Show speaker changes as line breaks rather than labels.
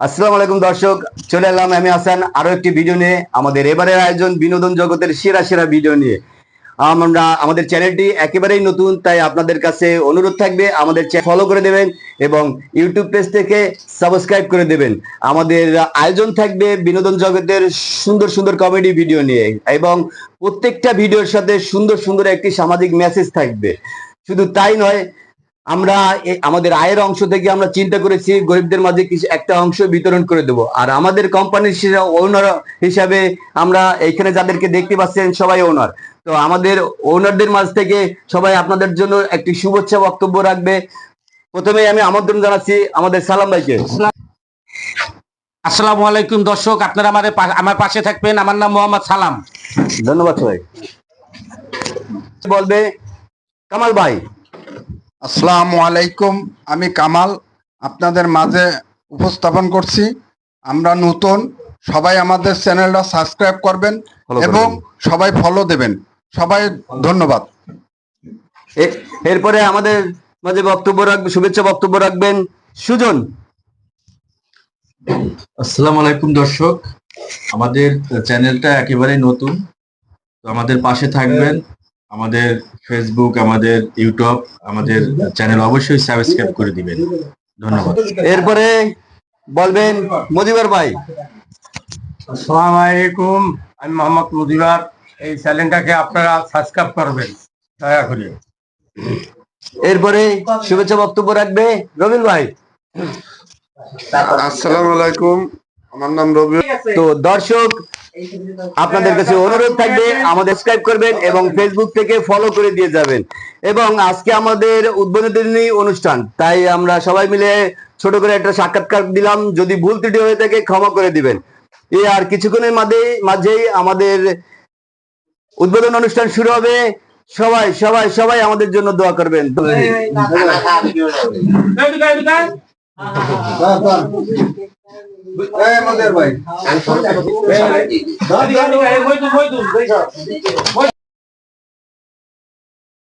আসসালামু আলাইকুম দর্শক, চলে এলাম আমি হাসান। আরও একটি ভিডিও নিয়ে, আমাদের এবারের আয়োজন বিনোদন জগতের সেরা সেরা ভিডিও নিয়ে। আমরা, আমাদের চ্যানেলটি একেবারেই নতুন, তাই আপনাদের কাছে অনুরোধ থাকবে, আমাদের ফলো করে দেবেন এবং ইউটিউব পেজ থেকে সাবস্ক্রাইব করে দেবেন। আমাদের আয়োজন থাকবে বিনোদন জগতের সুন্দর সুন্দর কমেডি ভিডিও নিয়ে এবং প্রত্যেকটা ভিডিওর সাথে সুন্দর সুন্দর একটি সামাজিক মেসেজ থাকবে। শুধু তাই নয় আমরা আমাদের আয়ের অংশ থেকে আমরা চিন্তা করেছি গরিবদের মাঝে কিছু একটা অংশ বিতরণ করে দেব। আর আমাদের কোম্পানির ওনার হিসাবে আমরা এখানে যাদেরকে দেখতে পাচ্ছেন সবাই ওনার তো আমাদের ওনারদের মাঝ থেকে সবাই আপনাদের জন্য একটি শুভেচ্ছা বক্তব্য রাখবে। প্রথমে আমি আমন্ত্রণ জানাচ্ছি আমাদের সালাম ভাইকে।
আসসালামু আলাইকুম দর্শক আপনারা আমার আমার পাশে থাকবেন। আমার নাম মোহাম্মদ সালাম।
ধন্যবাদ সবাই বলবে কামাল ভাই।
আসসালামু আলাইকুম আমি কামাল আপনাদের মাঝে উপস্থাপন করছি। আমরা নতুন সবাই আমাদের চ্যানেলটা সাবস্ক্রাইব করবেন এবং সবাই ফলো দেবেন। সবাই ধন্যবাদ।
এরপরে আমাদের মাঝে বক্তব্য রাখবে শুভেচ্ছা বক্তব্য রাখবেন সুজন।
আসসালামু আলাইকুম দর্শক। আমাদের চ্যানেলটা একেবারে নতুন। তো আমাদের পাশে থাকবেন আমাদের ফেসবুক আমাদের ইউটিউব আমাদের চ্যানেল অবশ্যই সাবস্ক্রাইব করে দিবেন। ধন্যবাদ।
এরপরে বলবেন মজিবর ভাই।
আসসালামু আলাইকুম আমি মোহাম্মদ মুদিবার এই চ্যানেলটাকে আপনারা সাবস্ক্রাইব করবেন দয়া করে।
এরপরে শুভেচ্ছা বক্তব্য রাখবে রবিল ভাই।
আসসালামু আলাইকুম আমার নাম রবি
তো দর্শক আপনাদের কাছে অনুরোধ থাকবে আমাদের সাবস্ক্রাইব করবেন এবং ফেসবুক থেকে ফলো করে দিয়ে যাবেন এবং আজকে আমাদের উদ্বোধনী অনুষ্ঠান তাই আমরা সবাই মিলে ছোট করে একটা সাক্ষাৎকার দিলাম যদি ভুল ত্রুটি হয়ে থাকে ক্ষমা করে দিবেন এই আর কিছুক্ষণের মাঝে মাঝেই আমাদের উদ্বোধন অনুষ্ঠান শুরু হবে সবাই সবাই সবাই আমাদের জন্য দোয়া করবেন
ভাই